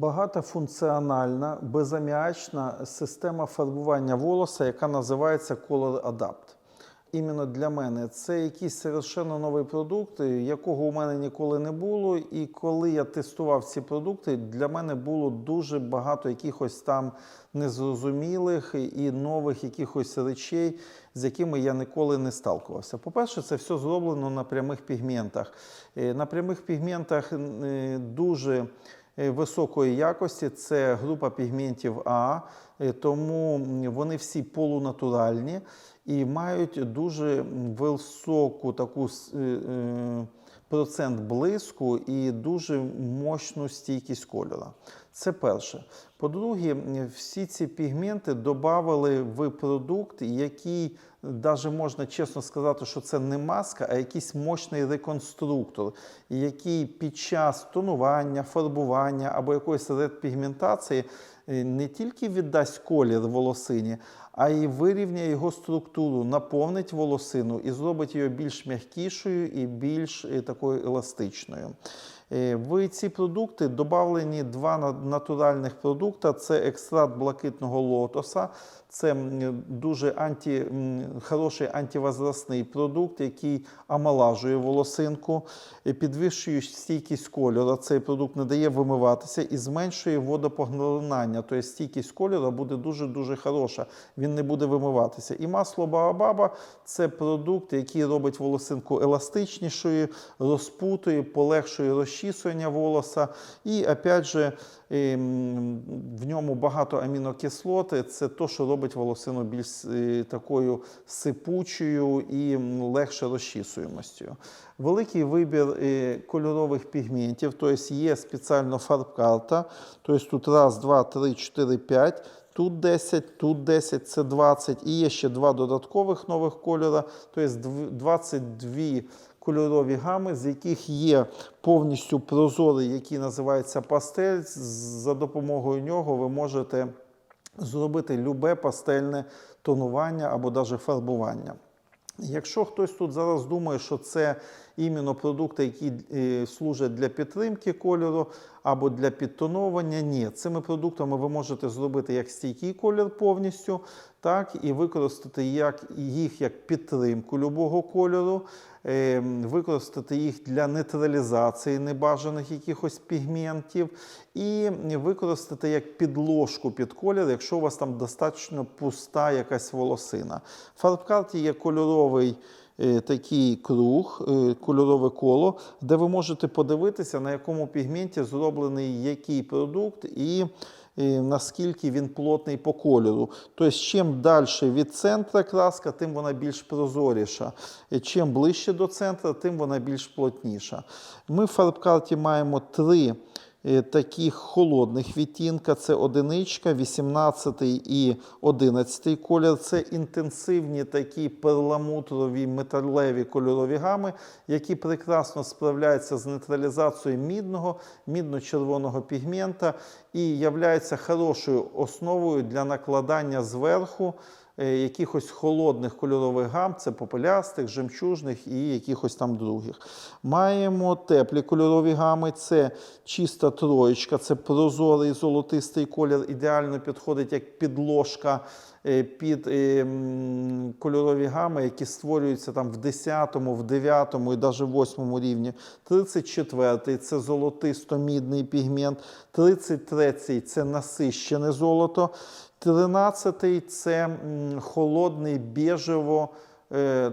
багатофункціональна безаміачна система фарбування волоса, яка називається Color Adapt. Іменно для мене це якийсь совершенно новий продукт, якого у мене ніколи не було. І коли я тестував ці продукти, для мене було дуже багато якихось там незрозумілих і нових якихось речей, з якими я ніколи не сталкувався. По-перше, це все зроблено на прямих пігментах. Е, На прямих пігментах е, дуже високої якості. Це група пігментів А, е, тому вони всі полунатуральні і мають дуже високу таку е, е, процент блиску і дуже мощну стійкість кольору. Це перше. По-друге, всі ці пігменти додали в продукт, який навіть можна чесно сказати, що це не маска, а якийсь мощний реконструктор, який під час тонування, фарбування або якоїсь редпігментації е, не тільки віддасть колір волосині, а й вирівняє його структуру, наповнить волосину і зробить її більш м'якішою і більш е, такою еластичною. Е, В ці продукти додавлені два на- натуральних продукти: це екстракт блакитного лотоса, це дуже анті, хороший антивозрастний продукт, який омолажує волосинку, підвищує стійкість кольору. Цей продукт не дає вимиватися і зменшує водопоглинання. Тобто стійкість кольору буде дуже-дуже хороша. Він не буде вимиватися. І масло Баобаба це продукт, який робить волосинку еластичнішою, розпутує, полегшує розчісування волоса. І опять же, в ньому багато амінокислоти. Це те, що робить волосину більш е, такою сипучою і легше розчісуємостю. Великий вибір е, кольорових пігментів, тобто є спеціально фарб-карта. Тобто тут раз, два, три, чотири, п'ять. Тут 10, тут 10, це 20. І є ще два додаткових нових кольора, тобто 22 кольорові гами, з яких є повністю прозорий, який називається пастель. За допомогою нього ви можете зробити любе пастельне тонування або навіть фарбування. Якщо хтось тут зараз думає, що це іменно продукти, які е, служать для підтримки кольору або для підтоновування, ні, цими продуктами ви можете зробити як стійкий колір повністю, так і використати як, їх як підтримку любого кольору, е, використати їх для нейтралізації небажаних якихось пігментів, і використати як підложку під колір, якщо у вас там достатньо пуста якась волосина. В фарбкарті є кольоровий такий круг, е, кольорове коло, де ви можете подивитися, на якому пігменті зроблений який продукт і е, наскільки він плотний по кольору. Тобто, чим далі від центра краска, тим вона більш прозоріша. Е, Чим ближче до центру, тим вона більш плотніша. Ми в фарбкарті маємо три е, таких холодних відтінка. Це одиничка, 18 і 11 колір. Це інтенсивні такі перламутрові металеві кольорові гами, які прекрасно справляються з нейтралізацією мідного, мідно-червоного пігмента і являються хорошою основою для накладання зверху е, якихось холодних кольорових гам, це попелястих, жемчужних і якихось там других. Маємо теплі кольорові гами, це чиста троєчка, це прозорий золотистий колір, ідеально підходить як підложка е, під е, кольорові гами, які створюються там в 10, в 9 і навіть в 8 рівні. 34 це золотисто-мідний пігмент, 33 це насищене золото. 13-й це холодний біжево, е,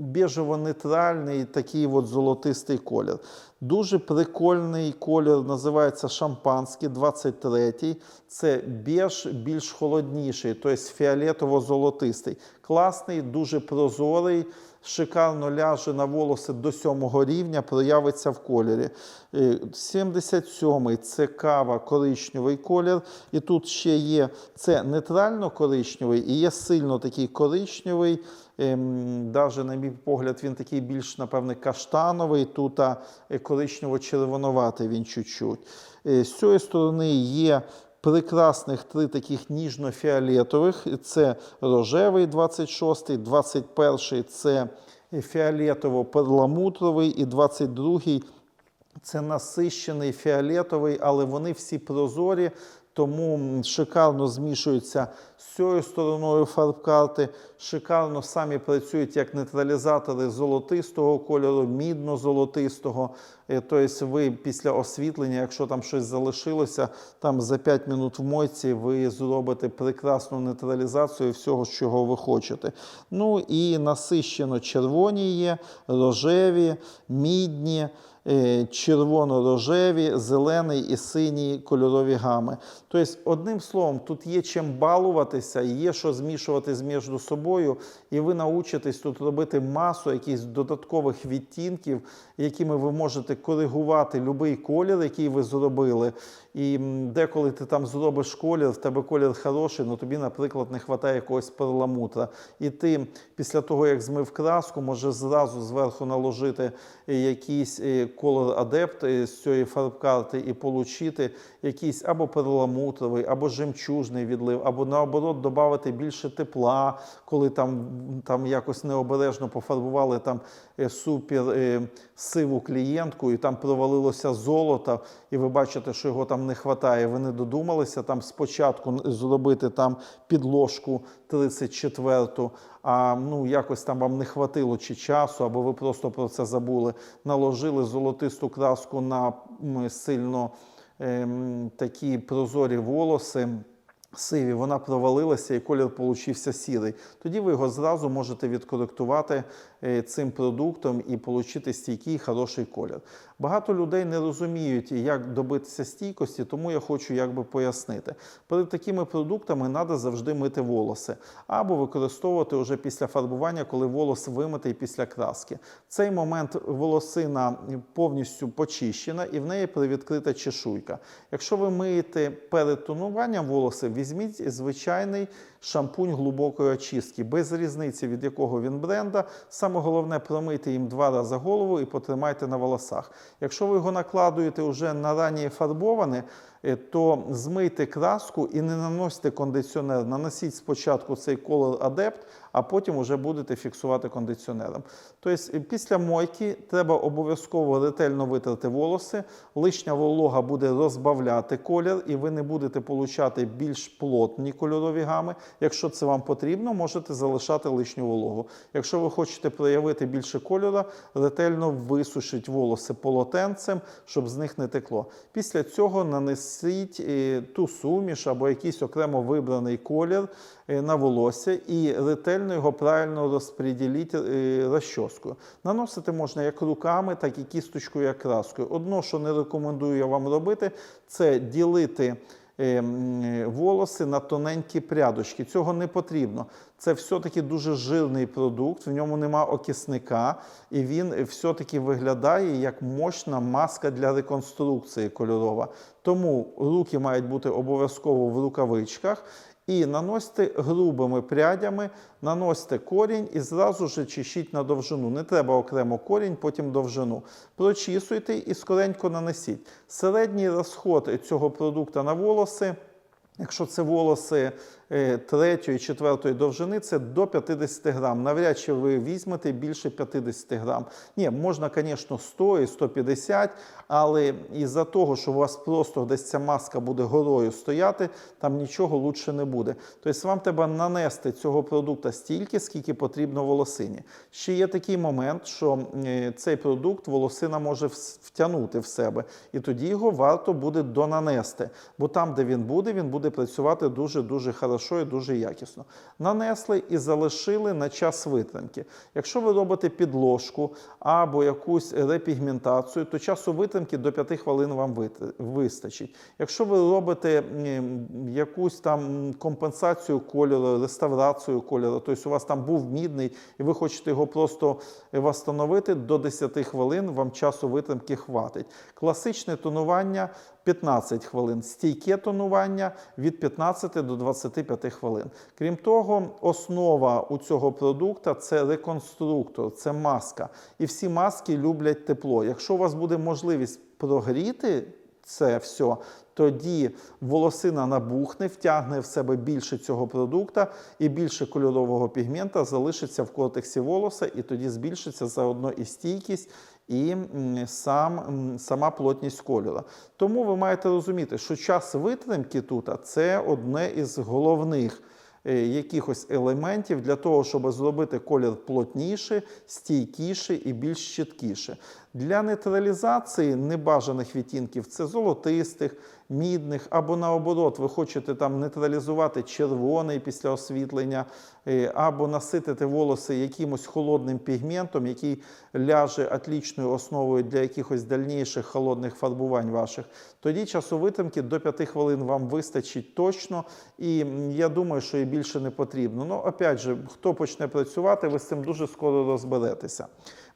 біжево-нейтральний такий от золотистий колір. Дуже прикольний колір називається шампанський, 23-й. Це біж більш холодніший, тобто фіолетово-золотистий. Класний, дуже прозорий, шикарно ляже на волоси до 7 рівня, проявиться в кольорі. Е, 77-й це кава коричневий колір. І тут ще є це нейтрально коричневий і є сильно такий коричневий. Ем, даже, на мій погляд, він такий більш, напевне, каштановий. Тут е, коричнево-червонуватий він чуть-чуть. Е, З цієї сторони є прекрасних три таких ніжно-фіолетових. Це рожевий 26-й, 21-й це фіолетово-перламутровий і 22-й Це насищений фіолетовий, але вони всі прозорі, тому шикарно змішуються з цією стороною фарб-карти. Шикарно самі працюють як нейтралізатори золотистого кольору, мідно-золотистого. Е, Тобто ви після освітлення, якщо там щось залишилося, там за 5 минут в мойці ви зробите прекрасну нейтралізацію всього, чого ви хочете. Ну і насищено червоні є, рожеві, мідні е, червоно-рожеві, зелений і синій кольорові гами. Тобто, одним словом, тут є чим балуватися, є що змішувати між собою, і ви научитесь тут робити масу якихось додаткових відтінків, якими ви можете коригувати будь-який колір, який ви зробили. І деколи ти там зробиш колір, в тебе колір хороший, але тобі, наприклад, не вистачає якогось перламутра. І ти після того, як змив краску, може зразу зверху наложити е, якийсь е, колор адепт е, з цієї фарбкарти і отримати якийсь або перламутровий, або жемчужний відлив, або наоборот додати більше тепла, коли там, там якось необережно пофарбували там супер сиву клієнтку, і там провалилося золото, і ви бачите, що його там не вистачає. Ви не додумалися там спочатку зробити там підложку 34-ту, а ну якось там вам не хватило чи часу, або ви просто про це забули. Наложили золотисту краску на сильно ем, такі прозорі волоси. Сиві, вона провалилася і колір получився сірий. Тоді ви його зразу можете відкоректувати е, цим продуктом і отримати стійкий хороший колір. Багато людей не розуміють, як добитися стійкості, тому я хочу якби пояснити. Перед такими продуктами треба завжди мити волоси або використовувати вже після фарбування, коли волос вимитий після краски. Цей момент волосина повністю почищена і в неї привідкрита чешуйка. Якщо ви миєте перед тонуванням волоси, візьміть звичайний шампунь глибокої очистки, без різниці, від якого він бренда. Саме головне промийте їм два рази голову і потримайте на волосах. Якщо ви його накладуєте вже на раннє фарбоване, то змийте краску і не наносьте кондиціонер. Наносіть спочатку цей колор адепт, а потім вже будете фіксувати кондиціонером. Тобто після мойки треба обов'язково ретельно витерти волоси. Лишня волога буде розбавляти колір, і ви не будете получати більш плотні кольорові гами. Якщо це вам потрібно, можете залишати лишню вологу. Якщо ви хочете проявити більше кольору, ретельно висушіть волоси полотенцем, щоб з них не текло. Після цього нанесіть е, ту суміш або якийсь окремо вибраний колір е, на волосся і ретельно його правильно розподіліть е, розчоскою. Наносити можна як руками, так і кісточкою, як краскою. Одно, що не рекомендую я вам робити, це ділити волоси на тоненькі прядочки. Цього не потрібно. Це все-таки дуже жирний продукт, в ньому нема окисника, і він все-таки виглядає як мощна маска для реконструкції кольорова. Тому руки мають бути обов'язково в рукавичках. І наносите грубими прядями, наносите корінь і зразу ж чищіть на довжину. Не треба окремо корінь, потім довжину. Прочісуйте і скоренько нанесіть. Середній розход цього продукту на волоси. Якщо це волоси третьої, четвертої довжини, це до 50 грам. Навряд чи ви візьмете більше 50 грам. Ні, можна, звісно, 100 і 150, але із-за того, що у вас просто десь ця маска буде горою стояти, там нічого лучше не буде. Тобто вам треба нанести цього продукту стільки, скільки потрібно волосині. Ще є такий момент, що е, цей продукт волосина може втягнути в себе, і тоді його варто буде донанести. Бо там, де він буде, він буде працювати дуже-дуже хорошо і дуже якісно. Нанесли і залишили на час витримки. Якщо ви робите підложку або якусь репігментацію, то часу витримки до 5 хвилин вам вистачить. Якщо ви робите якусь там компенсацію кольору, реставрацію кольору, тобто у вас там був мідний, і ви хочете його просто встановити, до 10 хвилин вам часу витримки хватить. Класичне тонування 15 хвилин, стійке тонування від 15 до 25 хвилин. Крім того, основа у цього продукту це реконструктор, це маска. І всі маски люблять тепло. Якщо у вас буде можливість прогріти це все, тоді волосина набухне, втягне в себе більше цього продукту і більше кольорового пігмента залишиться в кортексі волоса, і тоді збільшиться заодно і стійкість, і сам, сама плотність кольора. Тому ви маєте розуміти, що час витримки тут це одне із головних е, якихось елементів для того, щоб зробити колір плотніше, стійкіше і більш чіткіше. Для нейтралізації небажаних відтінків це золотистих, мідних, або наоборот, ви хочете там нейтралізувати червоний після освітлення, е, або наситити волоси якимось холодним пігментом, який ляже отлічною основою для якихось дальніших холодних фарбувань ваших. Тоді часу витримки до 5 хвилин вам вистачить точно, і я думаю, що і більше не потрібно. Ну, опять же, хто почне працювати, ви з цим дуже скоро розберетеся.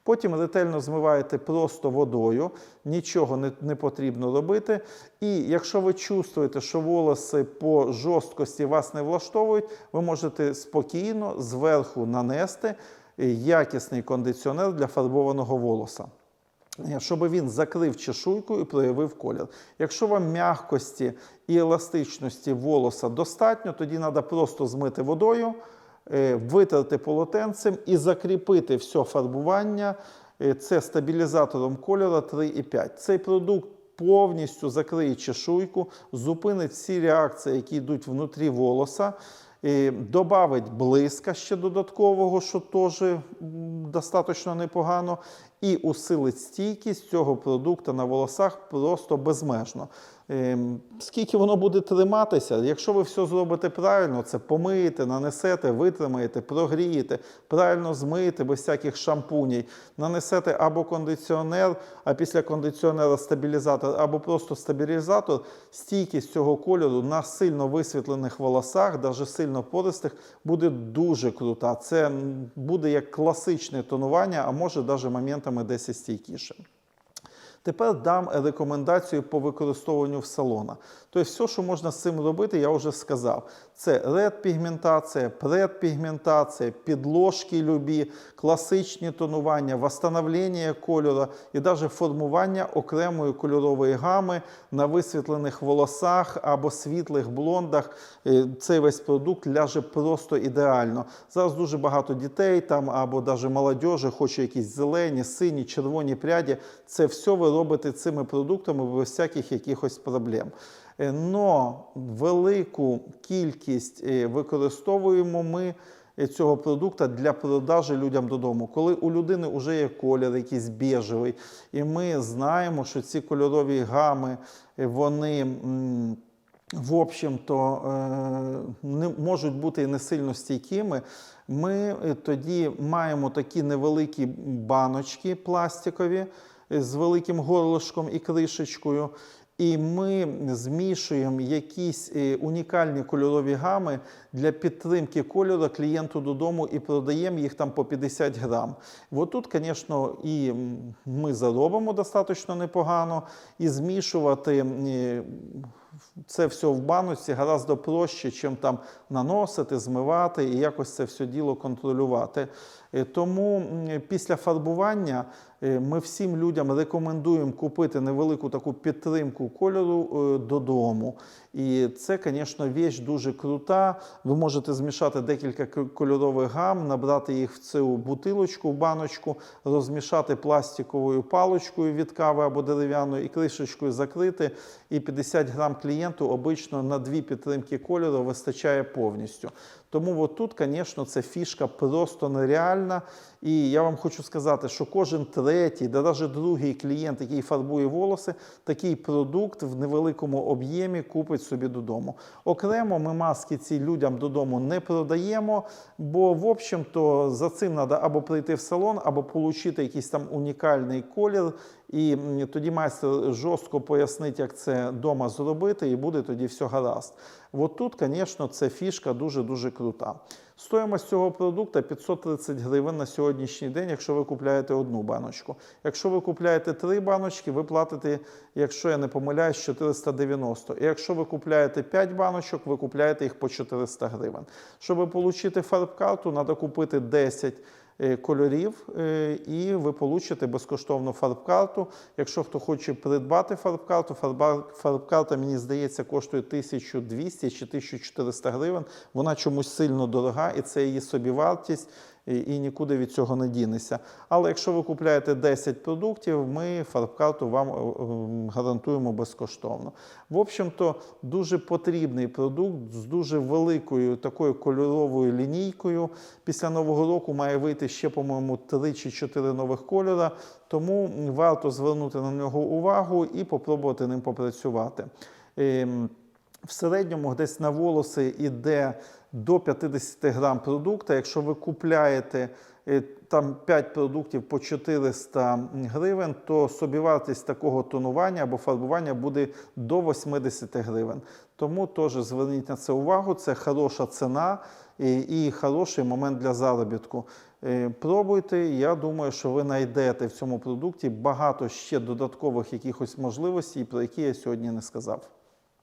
Потім ретельно змиваєте просто водою, нічого не, не потрібно робити. І якщо ви чувствуєте, що волоси по жорсткості вас не влаштовують, ви можете спокійно зверху нанести якісний кондиціонер для фарбованого волоса. Щоб він закрив чешуйку і проявив колір. Якщо вам м'якості і еластичності волоса достатньо, тоді треба просто змити водою, витерти полотенцем і закріпити все фарбування. Е, Це стабілізатором кольору 3,5. Цей продукт повністю закриє чешуйку, зупинить всі реакції, які йдуть внутрі волоса. додавить Добавить блиска ще додаткового, що теж достатньо непогано, і усилить стійкість цього продукту на волосах просто безмежно. Ем, Скільки воно буде триматися, якщо ви все зробите правильно, це помиєте, нанесете, витримаєте, прогрієте, правильно змиєте без всяких шампуней, нанесете або кондиціонер, а після кондиціонера стабілізатор, або просто стабілізатор, стійкість цього кольору на сильно висвітлених волосах, навіть сильно пористих, буде дуже крута. Це буде як класичне тонування, а може навіть моментами десь стійкіше. Тепер дам рекомендацію по використовуванню в салона. Тобто, все, що можна з цим робити, я вже сказав. Це редпігментація, предпігментація, підложки любі, класичні тонування, восстановлення кольору і навіть формування окремої кольорової гами на висвітлених волосах або світлих блондах. Е, Цей весь продукт ляже просто ідеально. Зараз дуже багато дітей там або навіть молодежі хоче якісь зелені, сині, червоні пряді. Це все ви робите цими продуктами без всяких якихось проблем. Но велику кількість е, використовуємо ми е, цього продукту для продажі людям додому. Коли у людини вже є колір якийсь біжевий, і ми знаємо, що ці кольорові гами е, вони. в общем-то, не можуть бути не сильно стійкими. Ми тоді маємо такі невеликі баночки пластикові з великим горлышком і кришечкою. І ми змішуємо якісь е, унікальні кольорові гами для підтримки кольору клієнту додому і продаємо їх там по 50 грам. От тут, звісно, і ми заробимо достатньо непогано, і змішувати е, це все в баночці гораздо проще, чим там наносити, змивати і якось це все діло контролювати. Е, Тому після фарбування ми всім людям рекомендуємо купити невелику таку підтримку кольору е, додому. І це, звісно, віч дуже крута. Ви можете змішати декілька кольорових гам, набрати їх в цю бутилочку, баночку, розмішати пластиковою паличкою від кави або дерев'яною і кришечкою закрити. І 50 грам клієнту обично на дві підтримки кольору вистачає повністю. Тому тут, звісно, це фішка просто нереальна. І я вам хочу сказати, що кожен третій, да навіть другий клієнт, який фарбує волоси, такий продукт в невеликому об'ємі купить собі додому. Окремо ми маски ці людям додому не продаємо, бо, в общем-то, за цим треба або прийти в салон, або отримати якийсь там унікальний колір. І тоді майстер жорстко пояснить, як це вдома зробити, і буде тоді все гаразд. От тут, звісно, це фішка дуже-дуже крута. Стоїмость цього продукту 530 гривень на сьогоднішній день, якщо ви купляєте одну баночку. Якщо ви купляєте три баночки, ви платите, якщо я не помиляюсь, 490. І якщо ви купляєте 5 баночок, ви купляєте їх по 400 гривень. Щоб отримати фарб-карту, треба купити 10 е, кольорів, е, і ви получите безкоштовну фарб-карту. Якщо хто хоче придбати фарб-карту, фарб-карта, мені здається, коштує 1200 чи 1400 гривень. Вона чомусь сильно дорога, і це її собівартість. І, і нікуди від цього не дінеся. Але якщо ви купуєте 10 продуктів, ми фарбкарту вам е, е, гарантуємо безкоштовно. В общем-то, дуже потрібний продукт з дуже великою такою кольоровою лінійкою. Після нового року має вийти ще, по-моєму, 3 чи 4 нових кольора. Тому варто звернути на нього увагу і попробувати ним попрацювати. В середньому десь на волоси йде до 50 грам продукту. Якщо ви купляєте е, там 5 продуктів по 400 гривень, то собівартість такого тонування або фарбування буде до 80 гривень. Тому теж зверніть на це увагу. Це хороша ціна і, і хороший момент для заробітку. Е, Пробуйте. Я думаю, що ви знайдете в цьому продукті багато ще додаткових якихось можливостей, про які я сьогодні не сказав.